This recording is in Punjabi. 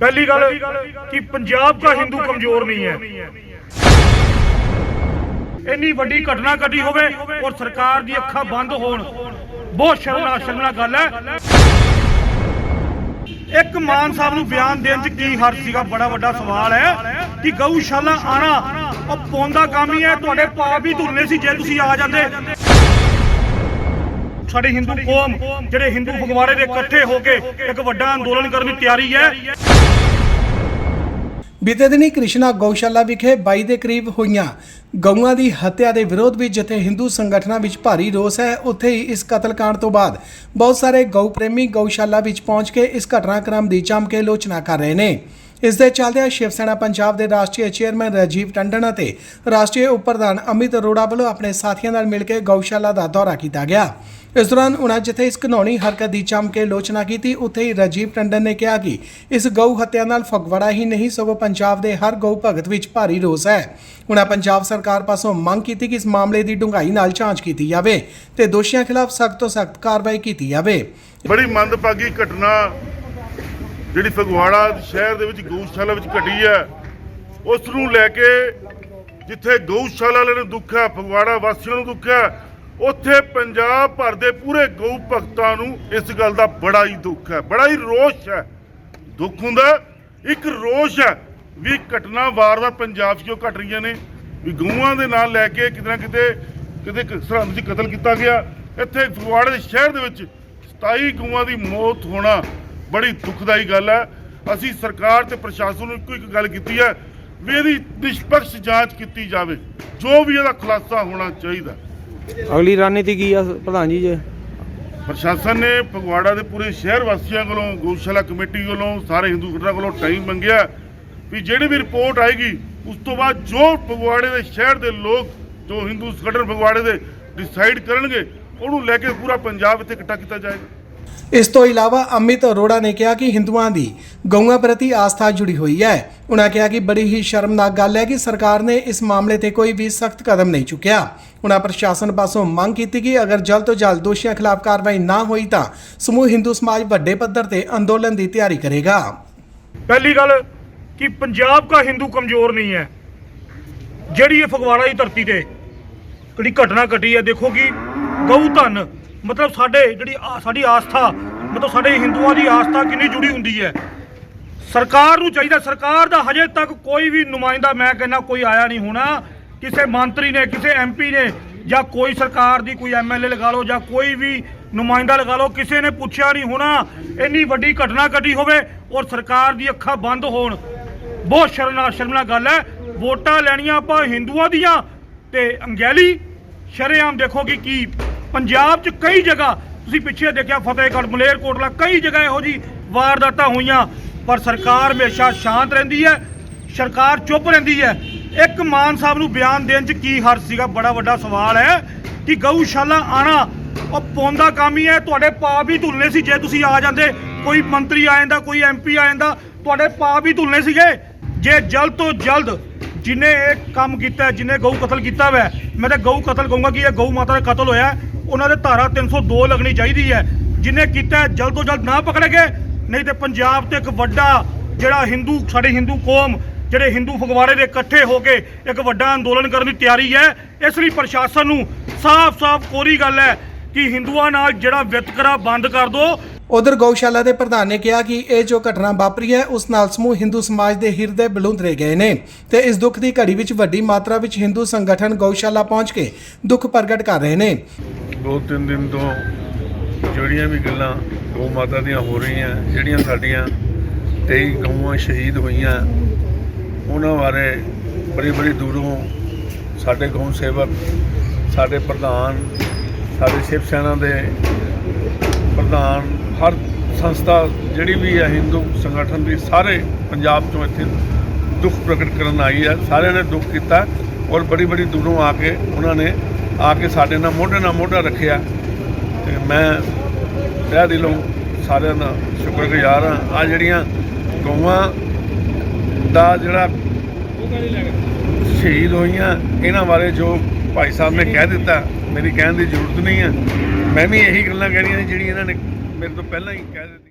पहली गल कि पंजाब का हिंदू कमजोर नहीं है ਇੰਨੀ ਵੱਡੀ ਘਟਨਾ ਘਟੀ ਹੋਵੇ ਔਰ ਸਰਕਾਰ ਦੀ ਅੱਖਾਂ ਬੰਦ ਹੋਣ ਬਹੁਤ ਸ਼ਰਮਨਾਕ ਸ਼ਰਮਨਾਕ ਗੱਲ ਹੈ ਇੱਕ ਮਾਨ ਸਾਹਿਬ ਨੂੰ ਬਿਆਨ ਦੇਣ ਚ ਕੀ ਹਰਜ ਸੀਗਾ ਬੜਾ ਵੱਡਾ ਸਵਾਲ ਹੈ ਕਿ ਗਊਸ਼ਾਲਾ ਆਣਾ ਉਹ ਪੌਂਦਾ ਕੰਮ ਹੀ ਹੈ ਤੁਹਾਡੇ ਪਾਪ ਹੀ ਧੁਲਨੇ ਸੀ ਜੇ ਤੁਸੀਂ ਆ ਜਾਂਦੇ ਸਾਡੇ ਹਿੰਦੂ ਕੌਮ ਜਿਹੜੇ ਹਿੰਦੂ ਫਗਵਾੜੇ ਦੇ ਇਕੱਠੇ ਹੋ ਕੇ ਇੱਕ ਵੱਡਾ ਅੰਦੋਲਨ ਕਰਨ ਦੀ ਤਿਆਰੀ ਹੈ ਬੀਤੇ ਦਿਨੀ ਕ੍ਰਿਸ਼ਨਾ ਗਊਸ਼ਾਲਾ ਵਿਖੇ 22 ਦੇ ਕਰੀਬ ਹੋਈਆਂ ਗਊਆਂ ਦੀ ਹੱਤਿਆ ਦੇ ਵਿਰੋਧ ਵਿੱਚ ਜਿੱਥੇ ਹਿੰਦੂ ਸੰਗਠਨਾਂ ਵਿੱਚ ਭਾਰੀ ਰੋਸ ਹੈ, ਉੱਥੇ ਹੀ ਇਸ ਕਤਲकांड ਤੋਂ ਬਾਅਦ ਬਹੁਤ ਸਾਰੇ ਗਊ ਪ੍ਰੇਮੀ ਗਊਸ਼ਾਲਾ ਵਿੱਚ ਪਹੁੰਚ ਕੇ ਇਸ ਘਟਨਾਕ੍ਰਮ ਦੀ ਜੰਮ ਕੇ ਆਲੋਚਨਾ ਕਰ ਰਹੇ ਨੇ। ਇਸ ਦੇ ਚੱਲਦਿਆਂ ਸ਼ਿਵ ਸੈਨਾ ਪੰਜਾਬ ਦੇ ਰਾਸ਼ਟਰੀ ਚੇਅਰਮੈਨ ਰਾਜੀਵ ਟੰਡਨ ਅਤੇ ਰਾਸ਼ਟਰੀ ਉਪ ਪ੍ਰਧਾਨ ਅਮਿਤ ਅਰੋੜਾ ਵੱਲੋਂ ਆਪਣੇ ਸਾਥੀਆਂ ਨਾਲ ਮਿਲ ਕੇ ਗਊਸ਼ਾਲਾ ਦਾ ਦੌਰਾ ਕੀਤਾ ਗਿਆ। ਇਸ ਦੌਰਾਨ ਉਨ੍ਹਾਂ ਜਿੱਥੇ ਇਸ ਘਨੌਣੀ ਹਰਕਤ ਦੀ ਜੰਮ ਕੇ ਆਲੋਚਨਾ ਕੀਤੀ, ਉੱਥੇ ਹੀ ਰਾਜੀਵ ਟੰਡਨ ਨੇ ਕਿਹਾ ਕਿ ਇਸ ਗਊ ਹੱਤਿਆ ਨਾਲ ਫਗਵਾੜਾ ਹੀ ਨਹੀਂ, ਸਗੋਂ ਪੰਜਾਬ ਦੇ ਹਰ ਗਊ ਭਗਤ ਵਿੱਚ ਭਾਰੀ ਰੋਸ ਹੈ। ਉਨ੍ਹਾਂ ਪੰਜਾਬ ਸਰਕਾਰ ਪਾਸੋਂ ਮੰਗ ਕੀਤੀ ਕਿ ਇਸ ਮਾਮਲੇ ਦੀ ਡੂੰਘਾਈ ਨਾਲ ਜਾਂਚ ਕੀਤੀ ਜਾਵੇ ਤੇ ਦੋਸ਼ੀਆਂ ਖਿਲਾਫ ਸਖਤ ਤੋਂ ਸਖਤ ਕਾਰਵਾਈ ਕੀਤੀ ਜਾਵੇ। ਬੜੀ ਮੰਦਭਾਗੀ ਘਟਨਾ ਜਿਹੜੀ ਫਗਵਾੜਾ ਸ਼ਹਿਰ ਦੇ ਵਿੱਚ ਗਊਸ਼ਾਲਾ ਵਿੱਚ ਘਟੀ ਹੈ, ਉਸ ਨੂੰ ਲੈ ਕੇ ਜਿੱਥੇ ਗਊਸ਼ਾਲਾ ਵਾਲਿਆਂ ਨੂੰ ਦੁੱਖ ਹੈ, ਫਗਵਾੜਾ ਵਾਸੀਆਂ ਨੂੰ ਦੁੱਖ ਹੈ ਉੱਥੇ ਪੰਜਾਬ ਭਰ ਦੇ ਪੂਰੇ ਗਊ ਭਗਤਾਂ ਨੂੰ ਇਸ ਗੱਲ ਦਾ ਬੜਾ ਹੀ ਦੁੱਖ ਹੈ, ਬੜਾ ਹੀ ਰੋਸ਼ ਹੈ। ਦੁੱਖ ਹੁੰਦਾ ਇੱਕ ਰੋਸ਼ ਹੈ ਵੀ ਘਟਨਾ ਵਾਰ ਵਾਰਦਾਤ ਪੰਜਾਬ 'ਚ ਕਿਉਂ ਘਟ ਰਹੀਆਂ ਨੇ? ਵੀ ਗਊਆਂ ਦੇ ਨਾਲ ਲੈ ਕੇ ਕਿਤੇ ਨਾ ਕਿਤੇ ਕਿਤੇ ਸਰਹੰਦ 'ਚ ਕਤਲ ਕੀਤਾ ਗਿਆ। ਇੱਥੇ ਫਗਵਾੜੇ ਦੇ ਸ਼ਹਿਰ ਦੇ ਵਿੱਚ 27 ਗਊਆਂ ਦੀ ਮੌਤ ਹੋਣਾ ਬੜੀ ਦੁਖਦਾਈ ਗੱਲ ਹੈ। ਅਸੀਂ ਸਰਕਾਰ ਤੇ ਪ੍ਰਸ਼ਾਸਨ ਨੂੰ ਇੱਕੋ ਇੱਕ ਗੱਲ ਕੀਤੀ ਹੈ ਵੀ ਇਹਦੀ ਨਿਸ਼ਪਕਸ਼ ਜਾਂਚ ਕੀਤੀ ਜਾਵੇ, ਜੋ ਵੀ ਇਹਦਾ ਖੁਲਾਸਾ ਹੋਣਾ ਚਾਹੀਦਾ। ਅਗਲੀ ਰਣਨੀਤੀ ਕੀ ਆ, ਪ੍ਰਧਾਨ ਜੀ, ਜੇ? ਪ੍ਰਸ਼ਾਸਨ ਨੇ ਫਗਵਾੜਾ ਦੇ ਪੂਰੇ ਸ਼ਹਿਰ ਵਾਸੀਆਂ ਕੋਲੋਂ, ਗਊਸ਼ਾਲਾ ਕਮੇਟੀ ਵੱਲੋਂ ਸਾਰੇ ਹਿੰਦੂ ਸੰਗਠਨਾਂ ਕੋਲੋਂ ਟਾਈਮ ਮੰਗਿਆ ਵੀ ਜਿਹੜੀ ਵੀ ਰਿਪੋਰਟ ਆਏਗੀ, ਉਸ ਤੋਂ ਬਾਅਦ ਜੋ ਫਗਵਾੜੇ ਦੇ ਸ਼ਹਿਰ ਦੇ ਲੋਕ, ਜੋ ਹਿੰਦੂ ਸੰਗਠਨ ਫਗਵਾੜੇ ਦੇ ਡਿਸਾਈਡ ਕਰਨਗੇ, ਉਹਨੂੰ ਲੈ ਕੇ ਪੂਰਾ ਪੰਜਾਬ ਇੱਥੇ ਇਕੱਠਾ ਕੀਤਾ ਜਾਏਗਾ। ਇਸ ਤੋਂ ਇਲਾਵਾ ਅਮਿਤ ਅਰੋੜਾ ਨੇ ਕਿਹਾ ਕਿ ਹਿੰਦੂਆਂ ਦੀ ਗਊਆਂ ਪ੍ਰਤੀ ਆਸਥਾ ਜੁੜੀ ਹੋਈ ਹੈ। ਉਹਨਾਂ ਕਿਹਾ ਕਿ ਬੜੀ ਹੀ ਸ਼ਰਮਨਾਕ ਗੱਲ ਹੈ ਕਿ ਸਰਕਾਰ ਨੇ ਇਸ ਮਾਮਲੇ ਤੇ ਕੋਈ ਵੀ ਸਖਤ ਕਦਮ ਨਹੀਂ ਚੁੱਕਿਆ। ਉਹਨਾਂ ਪ੍ਰਸ਼ਾਸਨ ਪਾਸੋਂ ਮੰਗ ਕੀਤੀ ਕਿ ਅਗਰ ਜਲਦ ਤੋਂ ਜਲਦ ਦੋਸ਼ੀਆਂ ਖਿਲਾਫ ਕਾਰਵਾਈ ਨਾ ਹੋਈ ਤਾਂ ਸਮੂਹ ਹਿੰਦੂ ਸਮਾਜ ਵੱਡੇ ਪੱਧਰ ਤੇ ਅੰਦੋਲਨ ਦੀ ਤਿਆਰੀ ਕਰੇਗਾ। ਪਹਿਲੀ ਗੱਲ ਕਿ ਪੰਜਾਬ ਦਾ ਹਿੰਦੂ ਕਮਜ਼ੋਰ ਨਹੀਂ ਹੈ। ਜਿਹੜੀ ਇਹ ਫਗਵਾੜਾ ਦੀ ਧਰਤੀ ਤੇ ਕਿਹੜੀ ਘਟਨਾ ਘਟੀ ਹੈ, ਦੇਖੋ ਕਿ ਗਊ ਧਨ ਮਤਲਬ ਸਾਡੇ ਜਿਹੜੀ ਆ- ਸਾਡੀ ਆਸਥਾ, ਮਤਲਬ ਸਾਡੇ ਹਿੰਦੂਆਂ ਦੀ ਆਸਥਾ ਕਿੰਨੀ ਜੁੜੀ ਹੁੰਦੀ ਹੈ। ਸਰਕਾਰ ਨੂੰ ਚਾਹੀਦਾ, ਸਰਕਾਰ ਦਾ ਹਜੇ ਤੱਕ ਕੋਈ ਵੀ ਨੁਮਾਇੰਦਾ, ਮੈਂ ਕਹਿੰਦਾ ਕੋਈ ਆਇਆ ਨਹੀਂ ਹੋਣਾ। ਕਿਸੇ ਮੰਤਰੀ ਨੇ, ਕਿਸੇ ਐਮਪੀ ਨੇ ਜਾਂ ਕੋਈ ਸਰਕਾਰ ਦੀ ਕੋਈ ਐਮਐਲਏ ਲਗਾ ਲਓ ਜਾਂ ਕੋਈ ਵੀ ਨੁਮਾਇੰਦਾ ਲਗਾ ਲਓ, ਕਿਸੇ ਨੇ ਪੁੱਛਿਆ ਨਹੀਂ ਹੋਣਾ। ਇੰਨੀ ਵੱਡੀ ਘਟਨਾ ਘਟੀ ਹੋਵੇ ਔਰ ਸਰਕਾਰ ਦੀ ਅੱਖਾਂ ਬੰਦ ਹੋਣ। ਬਹੁਤ ਸ਼ਰਮਨਾਕ ਸ਼ਰਮਨਾਕ ਗੱਲ ਹੈ। ਵੋਟਾਂ ਲੈਣੀਆਂ ਆਪਾਂ ਹਿੰਦੂਆਂ ਦੀਆਂ ਤੇ ਅੰਗੈਲੀ, ਸ਼ਰੇਆਮ ਦੇਖੋ ਕਿ ਕੀ ਪੰਜਾਬ 'ਚ ਕਈ ਜਗ੍ਹਾ ਤੁਸੀਂ ਪਿੱਛੇ ਦੇਖਿਆ ਫਤਿਹਗੜ੍ਹ ਮਲੇਰਕੋਟਲਾ ਕਈ ਜਗ੍ਹਾ ਇਹੋ ਜੀ ਵਾਰਦਾਤਾਂ ਹੋਈਆਂ ਪਰ ਸਰਕਾਰ ਹਮੇਸ਼ਾ ਸ਼ਾਂਤ ਰਹਿੰਦੀ ਹੈ ਸਰਕਾਰ ਚੁੱਪ ਰਹਿੰਦੀ ਹੈ। ਇੱਕ ਮਾਨ ਸਾਹਿਬ ਨੂੰ ਬਿਆਨ ਦੇਣ 'ਚ ਕੀ ਹਰਜ ਸੀਗਾ? ਬੜਾ ਵੱਡਾ ਸਵਾਲ ਹੈ ਕਿ ਗਊਸ਼ਾਲਾ ਆਣਾ ਉਹ ਪੌਂਦਾ ਕੰਮ ਹੀ ਹੈ ਤੁਹਾਡੇ ਪਾਪ ਵੀ ਧੁਲਨੇ ਸੀ ਜੇ ਤੁਸੀਂ ਆ ਜਾਂਦੇ ਕੋਈ ਮੰਤਰੀ ਆ ਜਾਂਦਾ ਕੋਈ ਐਮਪੀ ਆ ਜਾਂਦਾ ਤੁਹਾਡੇ ਪਾਪ ਵੀ ਧੁਲਨੇ ਸੀਗੇ। ਜੇ ਜਲਦ ਤੋਂ ਜਲਦ ਜਿਨੇ ਇਹ ਕੰਮ ਕੀਤਾ ਹੈ, ਜਿਨੇ ਗਊ ਕਤਲ ਕੀਤਾ ਹੋਇਆ ਮੈਂ ਤਾਂ ਗਊ ਕਤਲ ਕਹੂੰਗਾ ਕਿ ਇਹ ਗਊ ਮਾਤਾ ਦਾ ਕਤਲ ਹੋਇਆ ਉਹਨਾਂ ਦੇ ਧਾਰਾ 302 ਲੱਗਣੀ ਚਾਹੀਦੀ ਹੈ। ਜਿਨੇ ਕੀਤਾ ਜਲਦ ਤੋਂ ਜਲਦ ਨਾ ਪਕੜੇ ਗਏ ਨਹੀਂ ਤੇ ਪੰਜਾਬ ਤੇ ਇੱਕ ਵੱਡਾ ਜਿਹੜਾ ਹਿੰਦੂ, ਸਾਡੇ ਹਿੰਦੂ ਕੌਮ, ਜਿਹੜੇ ਹਿੰਦੂ ਫਗਵਾੜੇ ਦੇ ਇਕੱਠੇ ਹੋ ਕੇ ਇੱਕ ਵੱਡਾ ਅੰਦੋਲਨ ਕਰਨ ਦੀ ਤਿਆਰੀ ਹੈ। ਇਸ ਲਈ ਪ੍ਰਸ਼ਾਸਨ ਨੂੰ ਸਾਫ਼-ਸਾਫ਼ ਕੋਰੀ ਗੱਲ ਹੈ ਕਿ ਹਿੰਦੂਆਂ ਨਾਲ ਜਿਹੜਾ ਵਿਤਕਰਾ ਬੰਦ ਕਰ ਦਿਓ ਉਧਰ ਗਊਸ਼ਾਲਾ ਦੇ ਪ੍ਰਧਾਨ ਨੇ ਕਿਹਾ ਕਿ ਇਹ ਜੋ ਘਟਨਾ ਵਾਪਰੀ ਹੈ, ਉਸ ਨਾਲ ਸਮੂਹ ਹਿੰਦੂ ਸਮਾਜ ਦੇ ਹਿਰਦੇ ਬਲੁੰਦਰੇ ਗਏ ਨੇ ਤੇ ਇਸ ਦੁੱਖ ਦੀ ਘੜੀ ਵਿੱਚ ਵੱਡੀ ਮਾਤਰਾ ਵਿੱਚ ਹਿੰਦੂ ਸੰਗਠਨ ਗਊਸ਼ਾਲਾ ਪਹੁੰਚ ਕੇ ਦੁੱਖ ਪ੍ਰਗਟ ਕਰ ਰਹੇ ਨੇ। ਦੋ ਤਿੰਨ ਦਿਨ ਤੋਂ ਜਿਹੜੀਆਂ ਵੀ ਗੱਲਾਂ ਗਊ ਮਾਤਾ ਦੀਆਂ ਹੋ ਰਹੀਆਂ, ਜਿਹੜੀਆਂ ਸਾਡੀਆਂ 23 ਗਊਆਂ ਸ਼ਹੀਦ ਹੋਈਆਂ, ਉਹਨਾਂ ਬਾਰੇ ਬੜੀ ਬੜੀ ਦੂਰੋਂ ਸਾਡੇ ਗਊ ਸੇਵਕ, ਸਾਡੇ ਪ੍ਰਧਾਨ, ਸਾਡੇ ਸ਼ਿਵ ਸੈਨਾ ਦੇ ਪ੍ਰਧਾਨ, ਹਰ ਸੰਸਥਾ ਜਿਹੜੀ ਵੀ ਹੈ ਹਿੰਦੂ ਸੰਗਠਨ ਦੀ, ਸਾਰੇ ਪੰਜਾਬ ਤੋਂ ਇੱਥੇ ਦੁੱਖ ਪ੍ਰਗਟ ਕਰਨ ਆਈ ਹੈ। ਸਾਰਿਆਂ ਨੇ ਦੁੱਖ ਕੀਤਾ ਔਰ ਬੜੀ ਬੜੀ ਦੂਰੋਂ ਆ ਕੇ ਉਹਨਾਂ ਨੇ ਆ ਕੇ ਸਾਡੇ ਨਾਲ ਮੋਢੇ ਨਾਲ ਮੋਢਾ ਰੱਖਿਆ ਤੇ ਮੈਂ ਤਹਿ ਦਿਲੋਂ ਸਾਰਿਆਂ ਦਾ ਸ਼ੁਕਰਗੁਜ਼ਾਰ ਹਾਂ। ਆ ਜਿਹੜੀਆਂ ਗਊਆਂ ਦਾ ਜਿਹੜਾ ਸ਼ਹੀਦ ਹੋਈਆਂ, ਇਹਨਾਂ ਬਾਰੇ ਜੋ ਭਾਈ ਸਾਹਿਬ ਨੇ ਕਹਿ ਦਿੱਤਾ, ਮੇਰੀ ਕਹਿਣ ਦੀ ਜ਼ਰੂਰਤ ਨਹੀਂ ਹੈ। ਮੈਂ ਵੀ ਇਹੀ ਗੱਲਾਂ ਕਹਿਣੀਆਂ ਨੇ ਜਿਹੜੀਆਂ ਇਹਨਾਂ ਨੇ ਮੇਰੇ ਤੋਂ ਪਹਿਲਾਂ ਹੀ ਕਹਿ ਦਿੱਤੀ